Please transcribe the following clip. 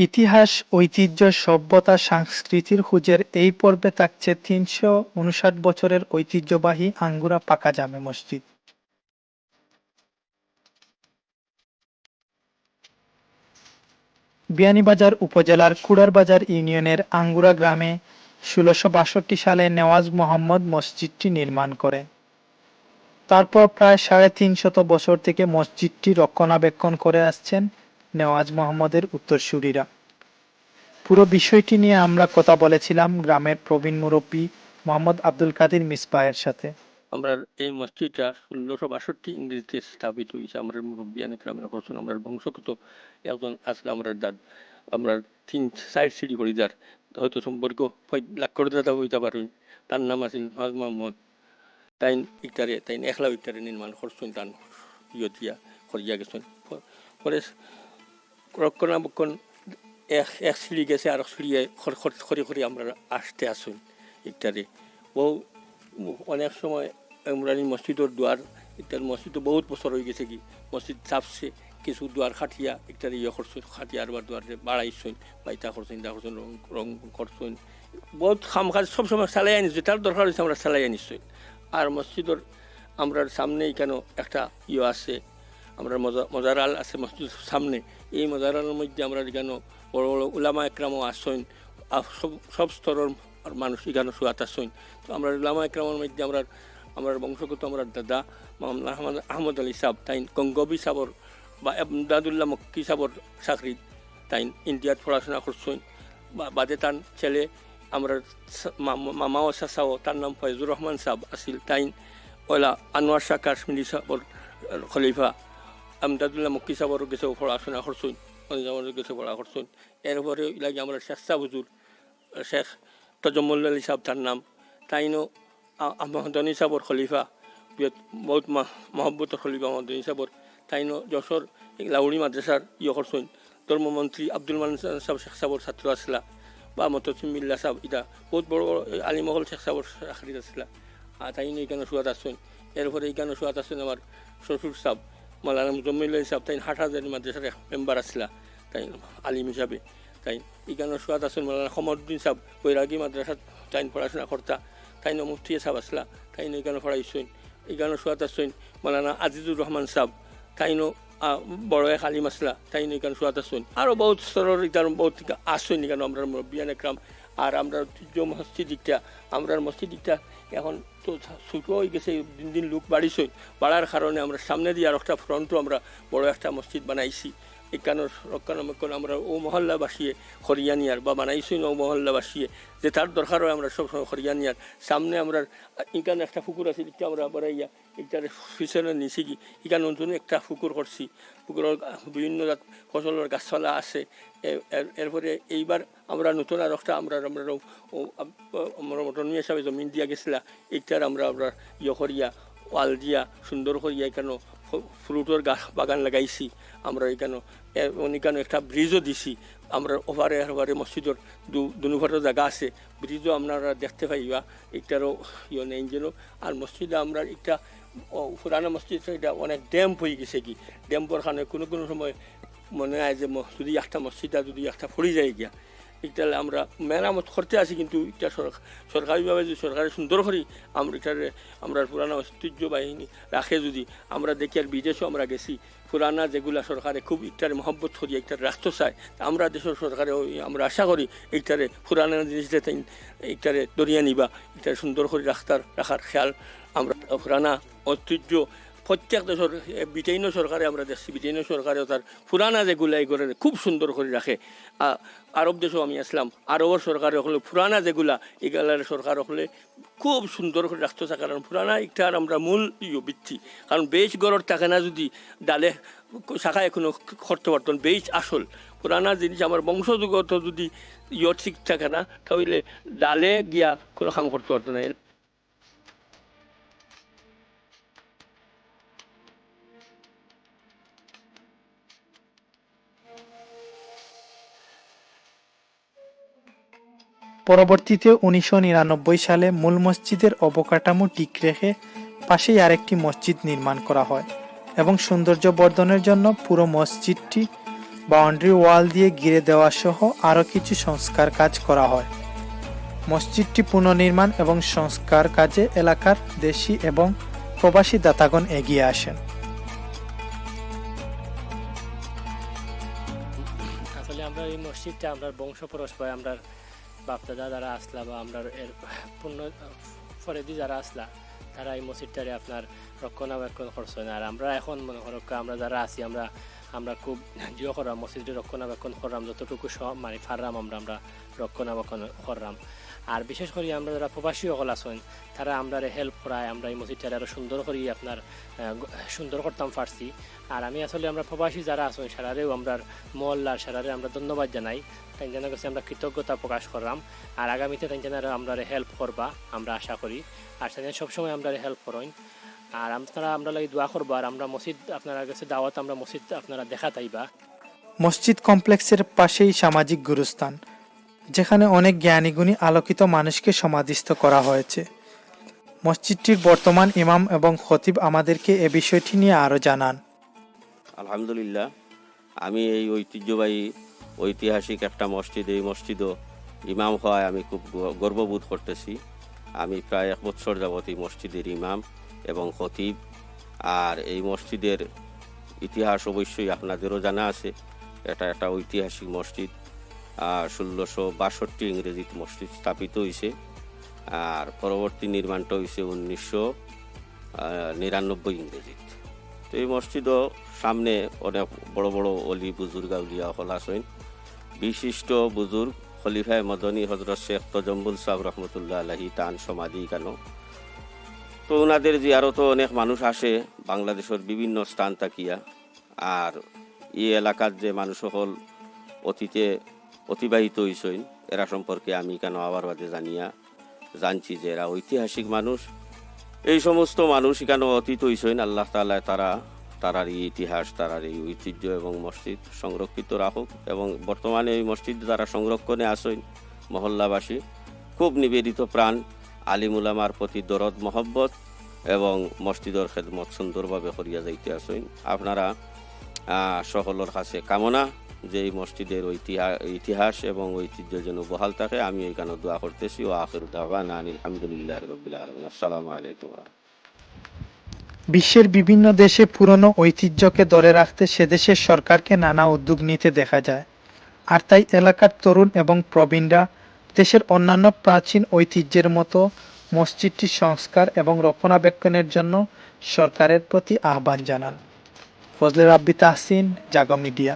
ইতিহাস, ঐতিহ্য, সভ্যতা, সংস্কৃতির খুঁজের এই পর্বে থাকছে তিনশো উনষাট বছরের ঐতিহ্যবাহী আঙ্গুরা পাকা জামে মসজিদ। বিয়ানীবাজার উপজেলার কুড়ারবাজার ইউনিয়নের আঙ্গুরা গ্রামে ষোলশো সালে নেওয়াজ মোহাম্মদ মসজিদটি নির্মাণ করেন। তারপর প্রায় সাড়ে তিনশত বছর থেকে মসজিদটি রক্ষণাবেক্ষণ করে আসছেন নেওয়াজ মোহাম্মদের উত্তরসূরিরা। পুরো বিষয়টি নিয়ে আমরা কথা বলেছিলাম গ্রামের প্রবীণ মুরব্বী মোহাম্মদ আব্দুল কাদির মিসবাহের সাথে। আমরা এই মসজিদটা ষোলোশো বাষট্টি ইংরেজিতে স্থাপিত হয়েছে আমরা মুরব্বিয়ান গ্রামের বছর আমরা বংশগত একজন আসলে আমরা দাদ, আমরা তিন সাইড সিঁড়ি করি যার হয়তো সম্পর্ক লাখ করে দাদা হইতে পারেন তার নাম আছে নওয়াজ মোহাম্মদ তাই ইটারে তাই একলা ইটারে নির্মাণ করছেন, তান ইয়ে দিয়া করিয়া গেছেন পরে রক্ষণাবেক্ষণ এক এক সিঁড়ি গেছে আর সিঁড়ি খরি খরি আমরা আসতে আসুন ইত্যাদি। বহু অনেক সময় ইমরানি মসজিদের দুয়ার ইত্যাদি মসজিদ বহুত বছর হয়ে গেছে কি মসজিদ চাপছে কিছু দুয়ার খাটিয়া, ইত্যাদি ইয়ে করছেন আর দুয়ার বাড়াইছেন বা ইটা করছেন ইটা করছেন রং রং করছেন বহুত খাম কাজ সবসময় চালাই আনিছে তার দরকার হয়েছে আমরা চালাই আনিছি। আর মসজিদের আমরা সামনে কেন একটা ইয়ে আছে আমরা মজা মজারাল আছে মসজিদের সামনে। এই মজারালের মধ্যে আমরা কেন বড় বড় উলামা একরামও আসছেন সব স্তরের মানুষ এখানে শুয়াত আসছেন তো আমরা উলামা একরামের মধ্যে আমরা, আমার বংশগত আমার দাদা আহমদ আহমদ আলী সাহ তাই গঙ্গবি সাবর বা দাদুল্লাহ মক্কি সাবর চাকরি তাই ইন্ডিয়াত পড়াশোনা করছেন। বাদে তার ছেলে আমরা মামা ও চাচাও তার নাম ফয়জুর রহমান সাহ আছিল তাই ওলা আনোয়ার শাহ কাশ্মীরি সাবর খলিফা। আমদাদুল্লাহ মক্কি সাবর গেছে পড়াশোনা করছেন পঞ্জাবের গেছে পড়া করছেন এরপরে লাগে আমরা শেখ সাহ হুজুর শেখ তজমুল্লা আলী সাহ তার নাম। তাইনো মহদনী সাবর খলিফা বহুত মহব্বত খলিফা মহদনী সাবর তাইনো যশোর লাউড়ি মাদ্রাসার ইয়ে করছেন ধর্মমন্ত্রী আব্দুল মান সাহেব শেখ সাবর ছাত্র আসলা বা মতসিমিল্লা সাহেব ইটা। বহুত বড় বড় আলিমহল শেখ সাবর চাকরিত আসলা আর তাই এইখানে শুয়াত আসছেন এরপরে এইখানে শুয়াত আসছেন আমার শ্বশুর সাহেব মালানা মুজম্মিল্লা সাহেব তাই হাট হাজারি মাদ্রাসার মেম্বার আসলা তাই আলিম হিসাবে। তাই এইখানে শুয়াত আসছেন মালানা সমরুদ্দিন সাহেব, বৈরাগী মাদ্রাসাত তাই পড়াশোনা কর্তা, তাই মুফতি সাহেব আসলা তাই এখানে পড়াইছেন এখানে শুয়াত আসছেন মালানা আজিজুর রহমান সাহেব তাইনো বড় এক আলিম আসলা তাই এখানে শুয়াত আসছেন আরও বহুত স্তরের এখানে বহুত আসছেন এখানে আমরা বিয়ান একরাম। আর আমরা ঐতিহ্য মসজিদিকটা আমরা মসজিদিকটা এখন তো ছোটো হয়ে গেছে, দিন দিন লোক বাড়িছে। বাড়ার কারণে আমরা সামনে দিয়ে আর একটা ফ্রন্টও আমরা বড় একটা মসজিদ বানাইছি। এখানে রক্ষণাবেক্ষণ আমরা ও মহল্লাবাসিয়ে হরিয়ানিয়ার বা বানাইছি ও মহল্লাবাসিয়ে। যে তার দরকার হয় আমরা সবসময় হরিয়ানিয়ার সামনে আমরা এখানে একটা পুকুর আছে, এটা আমরা বাড়াইয়া এটার পিছনে নিছি কি? এখানে নতুন একটা পুকুর করছি। পুকুরের বিভিন্ন জাত ফসলের গাছপালা আছে। এরপরে এইবার আমরা নতুন আর একটা আমরা আমরা আমরা মটনী হিসাবে জমিন দিয়া গেছিলা। এইটার আমরা আমরা ইয়ে করিয়া, ওয়াল দিয়া সুন্দর করিয়া এখানে ফ্রুটের গাছ বাগান লাগাইছি। আমরা এখানে এখানে একটা ব্রিজও দিছি। আমরা ওভারে ওভারে মসজিদের দুনুভারের জায়গা আছে। ব্রিজও আপনারা দেখতে পাইবা। একটারও ইয়ে নেই যেন। আর মসজিদে আমরা একটা পুরানো মসজিদ, এটা অনেক ড্যাম্প হয়ে গেছে কি। ড্যাম্পর কারণে কোনো কোনো সময় মনে হয় যে যদি একটা মসজিদটা যদি একটা পড়ে যায় গিয়া। এটা আমরা মেরামত করতে আছি কিন্তু এটা সরকারিভাবে যদি সরকারি সুন্দর করি, আমরা এটারে, আমরা পুরানো ঐতিহ্য বাহিনী রাখে যদি, আমরা দেখি আর বিদেশেও আমরা গেছি, পুরানা যেগুলা সরকারে খুব ইটারে মহব্বত করি একটার রাখতে চায় আমরা দেশের সরকারে আমরা আশা করি এইটারে পুরানা জিনিস এইটারে দরিয়া নিবা এটারে সুন্দর করে রাখতার, রাখার খেয়াল আমরা, পুরানা ঐতিহ্য প্রত্যেক দেশের ব্রিটেনও সরকারে আমরা দেখছি ব্রিটেনও সরকারেও তার পুরানা যেগুলো এগুলো খুব সুন্দর করে রাখে আরব দেশও আমি আসলাম। আরবের সরকার হলে পুরানা যেগুলা এগুলার সরকার হলে খুব সুন্দর করে রাখতে থাকে কারণ পুরানা একটার আমরা মূল ইয়ে বৃত্তি। কারণ বেশ গড়র থাকে না যদি ডালে শাখা এখনও করতে পারতেন বেশ আসল। পুরানা জিনিস আমার বংশযুগত যদি ইয়ে ঠিক থাকে না, তাহলে ডালে গিয়া কোনো কাম করতে পারতো না পরবর্তীতে উনিশশো নিরানব্বই সালে মূল মসজিদের অবকাঠামো ঠিক রেখে পাশেই আরেকটি মসজিদ নির্মাণ করা হয় এবং সৌন্দর্য বর্ধনের জন্য পুরো মসজিদটি বাউন্ডারি ওয়াল দিয়ে ঘিরে দেওয়া সহ আরও কিছু সংস্কার কাজ করা হয়। মসজিদটি পুনর্নির্মাণ এবং সংস্কার কাজে এলাকার দেশি এবং প্রবাসী দাতাগণ এগিয়ে আসেন। আমরা এই মসজিদটা আমরা বংশ পরস্পর আমরা বাপদাদা যারা আসলা বা আমরা এর পূর্ণ, ফরেদি যারা আসলা, তারা এই মসজিদটারে আপনার রক্ষণাবেক্ষণ না আর আমরা এখন মনে করো আমরা যারা আছি, আমরা আমরা খুব জিও করলাম মসজিদের রক্ষণাবেক্ষণ করলাম, যতটুকু সব মানে ফাররাম আমরা আমরা রক্ষণাবেক্ষণ করলাম। আর বিশেষ করে আমরা যারা প্রবাসী সকল আছেন, তারা আমরা হেল্প করায়, আমরা এই মসজিদটারে আরও সুন্দর করি, আপনার সুন্দর করতাম পারছি আর আমি আসলে আমরা প্রবাসী যারা আছেন, সারারেও আমরা মহল্লার সারারে আমরা ধন্যবাদ জানাই। তাই জানা কাছে আমরা কৃতজ্ঞতা প্রকাশ করলাম। আর আগামীতে তাই জানা আমরা হেল্প করবা, আমরা আশা করি। আর তাই সবসময় আমরা হেল্প করেন। আর আপনারা, আমরা লাগি দোয়া করব, আর আমরা মসজিদ, আপনারা কাছে দাওয়াত, আমরা মসজিদ আপনারা দেখা তাইবা। মসজিদ কমপ্লেক্সের পাশেই সামাজিক গুরুস্থান। যেখানে অনেক জ্ঞানীগুণী আলোকিত মানুষকে সমাধিস্থ করা হয়েছে। মসজিদটির বর্তমান ইমাম এবং খতিব আমাদেরকে এ বিষয়টি নিয়ে আরও জানান। আলহামদুলিল্লাহ, আমি এই ঐতিহ্যবাহী, ঐতিহাসিক একটা মসজিদ, এই মসজিদও ইমাম হওয়ায় আমি খুব গর্ববোধ করতেছি। আমি প্রায় এক বছর যাবত এই মসজিদের ইমাম এবং খতিব। আর এই মসজিদের ইতিহাস অবশ্যই আপনাদেরও জানা আছে। এটা একটা ঐতিহাসিক মসজিদ। ষোলোশো বাষট্টি ইংরেজিতে মসজিদ স্থাপিত হয়েছে আর পরবর্তী নির্মাণটা হয়েছে উনিশশো নিরানব্বই ইংরেজিতে। তো এই মসজিদও সামনে অনেক বড় বড় অলি বুজুর্গ আউলিয়া হল আছেন। বিশিষ্ট বুজুর্গ খলিফায় মদনী হজরত শেখ তজম্বুল সাহ রহমতুল্লাহ আলহি তান সমাধি কেন? তো ওনাদের জিয়ারতও অনেক মানুষ আসে, বাংলাদেশের বিভিন্ন স্থান তাকিয়া। আর এই এলাকার যে মানুষ সকল অতীতে অতিবাহিত হয়েছেন এরা সম্পর্কে আমি কেন আবার বাদে জানিয়া জানছি যে এরা ঐতিহাসিক মানুষ। এই সমস্ত মানুষ কেন অতীত হইছেন আল্লাহ তাআলা তারা, তারার এই ইতিহাস, তারার এই ঐতিহ্য এবং মসজিদ সংরক্ষিত রাখুক এবং বর্তমানে এই মসজিদ যারা সংরক্ষণে আসেন মহল্লাবাসী। খুব নিবেদিত প্রাণ আলিমুলামার প্রতি দরদ, মহব্বত এবং মসজিদের খেদমত সুন্দরভাবে করিয়া যাইতে আসেন আপনারা সকলের কাছে কামনা যে এই মসজিদের ইতিহাস এবং ঐতিহ্য যেন বহাল থাকে, আমি এখানে দোয়া করতেছি। ও আখির আলহামদুলিল্লাহ আলাইকুম। বিশ্বের বিভিন্ন দেশে পুরনো ঐতিহ্যকে ধরে রাখতে সেদেশের সরকারকে নানা উদ্যোগ নিতে দেখা যায়। আর তাই এলাকার তরুণ এবং প্রবীণরা দেশের অন্যান্য প্রাচীন ঐতিহ্যের মতো মসজিদটি সংস্কার এবং রক্ষণাবেক্ষণের জন্য সরকারের প্রতি আহ্বান জানান। ফজলে রাব্বি তাহসিন জাগো মিডিয়া।